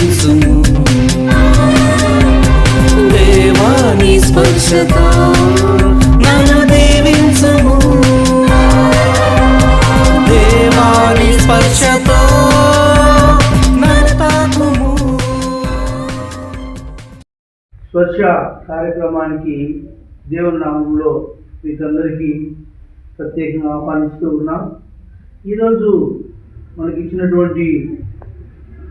స్పర్శించుము దేవాని స్పర్శతో నన్ను దీవించుము. దేవాని స్పర్శతో స్పర్శ కార్యక్రమానికి దేవుని నామంలో మీకందరికీ ప్రత్యేకంగా ఆహ్వానిస్తూ ఉన్నాం. ఈరోజు మనకి ఇచ్చినటువంటి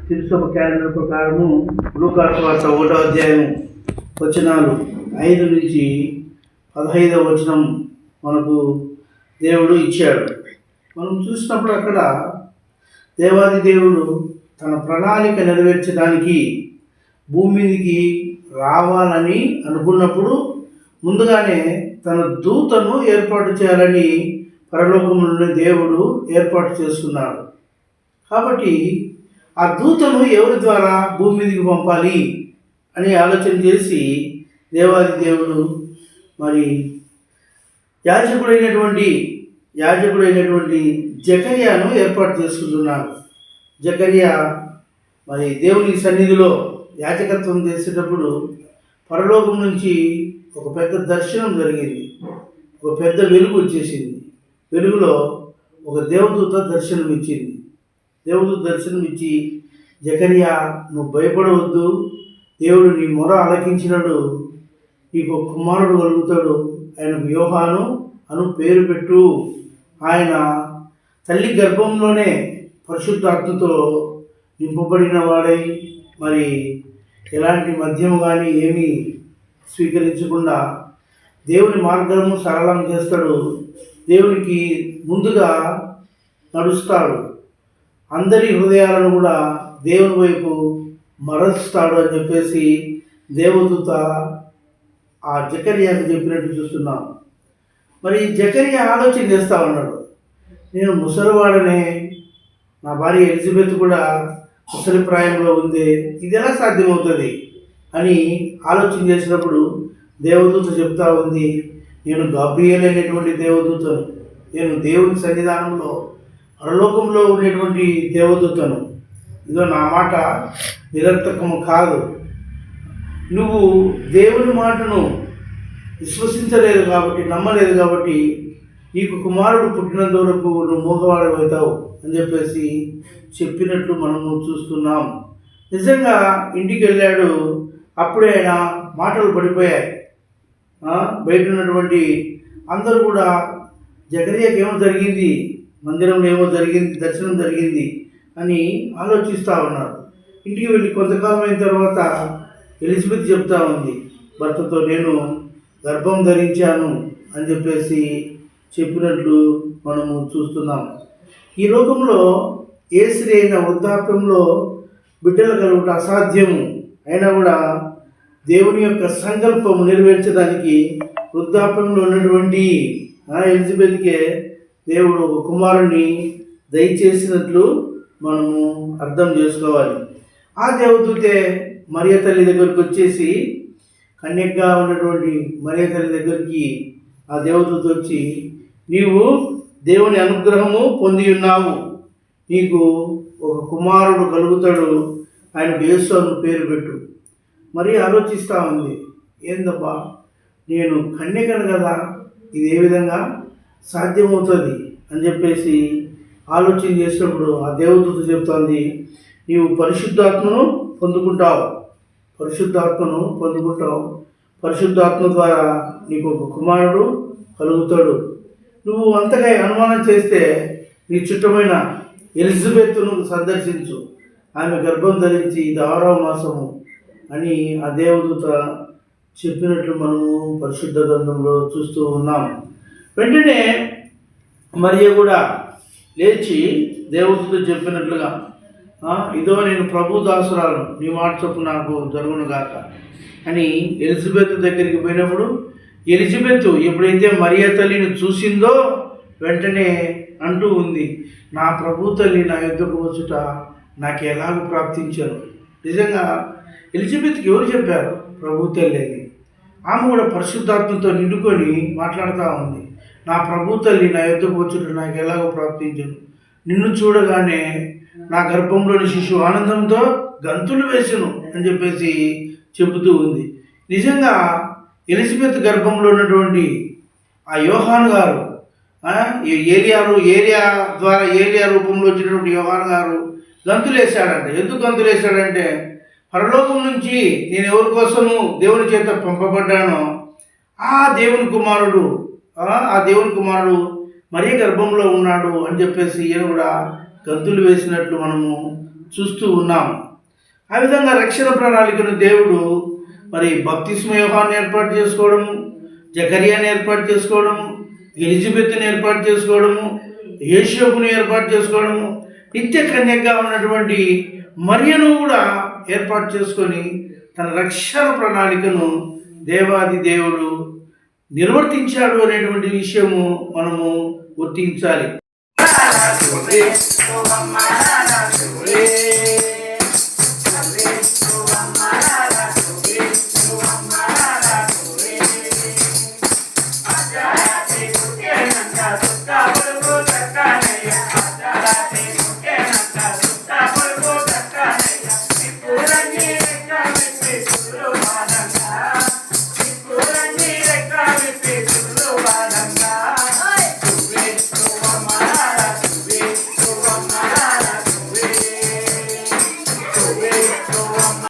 తిరుసభ క్యాలెండర్ ప్రకారము లూకాసు వార్త ఒకటో అధ్యాయం వచనాలు ఐదు నుంచి పదహైదవ వచనం మనకు దేవుడు ఇచ్చాడు. మనం చూసినప్పుడు అక్కడ దేవాది దేవుడు తన ప్రణాళిక నెరవేర్చడానికి భూమి మీదకి రావాలని అనుకున్నప్పుడు ముందుగానే తన దూతను ఏర్పాటు చేయాలని పరలోకములోని దేవుడు ఏర్పాటు చేసుకున్నాడు. కాబట్టి ఆ దూతను ఎవరి ద్వారా భూమి మీదకి పంపాలి అని ఆలోచన చేసి దేవాది దేవుడు మరి యాజకుడైనటువంటి యాజకుడైనటువంటి జకర్యాను ఏర్పాటు చేసుకుంటున్నాడు జకర్యా మరి దేవుని సన్నిధిలో యాజకత్వం చేసేటప్పుడు పరలోకం నుంచి ఒక పెద్ద దర్శనం జరిగింది. ఒక పెద్ద వెలుగు వచ్చేసింది. వెలుగులో ఒక దేవదూత దర్శనం ఇచ్చింది దేవుడు దర్శనం ఇచ్చి నువ్వు భయపడవద్దు. దేవుడు నీ మొర ఆలకించినాడు నీకు కుమారుడు కలుగుతాడు. ఆయన వ్యూహాను అను పేరు పెట్టు. ఆయన తల్లి గర్భంలోనే పరిశుద్ధాత్మతో నింపబడిన వాడై మరి ఎలాంటి మద్యము కానీ ఏమీ స్వీకరించకుండా దేవుని మార్గము సరళం చేస్తాడు. దేవునికి ముందుగా నడుస్తాడు. అందరి హృదయాలను కూడా దేవుని వైపు మరస్తాడు అని చెప్పేసి దేవదూత ఆ జకర్యాకి చెప్పినట్టు చూస్తున్నాం. మరి జకర్య ఆలోచన చేస్తూ ఉన్నాడు. నేను ముసలివాడనే నా భార్య ఎలిజబెత్ కూడా ముసలి ప్రాయంలో ఉంది ఇది ఎలా సాధ్యమవుతుంది అని ఆలోచన చేసినప్పుడు దేవదూత చెప్తా ఉంది నేను గబ్బియలైనటువంటి దేవదూతను నేను దేవుని సన్నిధానంలో పరలోకంలో ఉండేటువంటి దేవదూతను. ఇదో నా మాట నిరర్థకము కాదు. నువ్వు దేవుని మాటను విశ్వసించలేదు కాబట్టి నమ్మలేదు కాబట్టి నీకు కుమారుడు పుట్టినంత వరకు నువ్వు మూగవాడవుతావు అని చెప్పేసి చెప్పినట్లు మనము చూస్తున్నాం. నిజంగా ఇంటికి వెళ్ళాడు అప్పుడే ఆయన మాటలు పడిపోయాయి. బయట ఉన్నటువంటి అందరూ కూడా జగరియకి ఏమో జరిగింది? మందిరంలో ఏమో జరిగింది దర్శనం జరిగింది అని ఆలోచిస్తూ ఉన్నారు. ఇంటికి వెళ్ళి కొంతకాలం అయిన తర్వాత ఎలిజబెత్ చెప్తా ఉంది భర్తతో నేను గర్భం ధరించాను అని చెప్పేసి చెప్పినట్లు మనము చూస్తున్నాం. ఈ లోకంలో ఏ స్త్రీ అయిన వృద్ధాప్యంలో బిడ్డలు కలుగుట అసాధ్యము. అయినా కూడా దేవుని యొక్క సంకల్పం నెరవేర్చడానికి వృద్ధాప్యంలో ఉన్నటువంటి ఆ ఎలిజబెత్కే దేవుడు ఒక కుమారుని దయచేసినట్లు మనము అర్థం చేసుకోవాలి. ఆ దేవదూతే మరియ తల్లి దగ్గరికి వచ్చేసి కన్యకగా ఉన్నటువంటి మరియ తల్లి దగ్గరికి ఆ దేవదూత వచ్చి నీవు దేవుని అనుగ్రహము పొంది ఉన్నావు. నీకు ఒక కుమారుడు కలుగుతాడు. ఆయన యేసు అని పేరు పెట్టు. మరి ఆలోచిస్తూ ఉంది. ఏందబ్బా నేను కన్యకను కదా? ఇది ఏ విధంగా? సాధ్యమవుతుంది అని చెప్పేసి ఆలోచన చేసినప్పుడు ఆ దేవదూత చెప్తోంది నీవు పరిశుద్ధాత్మను పొందుకుంటావు పరిశుద్ధాత్మను పొందుకుంటావు. పరిశుద్ధాత్మ ద్వారా నీకు ఒక కుమారుడు కలుగుతాడు. నువ్వు అంతగా అనుమానం చేస్తే నీ చుట్టమైన ఎలిజబెత్తును సందర్శించు. ఆమె గర్భం ధరించి ఇది ఆరవ మాసము అని ఆ దేవదూత చెప్పినట్లు మనము పరిశుద్ధ గ్రంథంలో చూస్తూ ఉన్నాం. వెంటనే మరియ కూడా లేచి దేవతతో చెప్పినట్లుగా ఇదో నేను ప్రభు దాసురాలు నీ మాట చొప్పు నాకు జరుగును గాక. అని ఎలిజబెత్ దగ్గరికి పోయినప్పుడు ఎలిజబెత్ ఎప్పుడైతే మరియ తల్లిని చూసిందో వెంటనే అంటూ ఉంది నా ప్రభు తల్లి నా యుద్ధకు వచ్చుట నాకు ఎలాగ ప్రాప్తించారు నిజంగా ఎలిజబెత్కి ఎవరు చెప్పారు? ప్రభు తల్లి అని. ఆమె కూడా పరిశుద్ధాత్మతో నిండుకొని మాట్లాడుతూ ఉంది. నా ప్రభు తల్లి నా యుద్ధకు వచ్చుడు నాకు ఎలాగో ప్రాప్తించను. నిన్ను చూడగానే నా గర్భంలోని శిశువు ఆనందంతో గంతులు వేసును అని చెప్పేసి చెబుతూ ఉంది. నిజంగా ఎలిజబెత్ గర్భంలో ఉన్నటువంటి ఆ యోహాన్ గారు ఏరియాలు ఏరియా ద్వారా ఏరియా రూపంలో వచ్చినటువంటి యోహాన్ గారు గంతులేశాడంట ఎందుకు గంతులేశాడంటే పరలోకం నుంచి నేను ఎవరి కోసము దేవుని చేత పంపబడ్డానో ఆ దేవుని కుమారుడు ఆ, దేవుని కుమారుడు మరీ గర్భంలో ఉన్నాడు అని చెప్పేసి ఈయన కూడా గంతులు వేసినట్లు మనము చూస్తూ ఉన్నాము ఆ విధంగా రక్షణ ప్రణాళికను దేవుడు మరి భక్తిస్మ యోహాన్ని ఏర్పాటు చేసుకోవడము జకరియాని ఏర్పాటు చేసుకోవడము ఎలిజబెత్ని ఏర్పాటు చేసుకోవడము యేషోపును ఏర్పాటు చేసుకోవడము నిత్య కన్యగా ఉన్నటువంటి మరియను కూడా ఏర్పాటు చేసుకొని తన రక్షణ ప్రణాళికను దేవాది దేవుడు నిర్వర్తించాడు అనేటువంటి విషయము మనము గుర్తించాలి.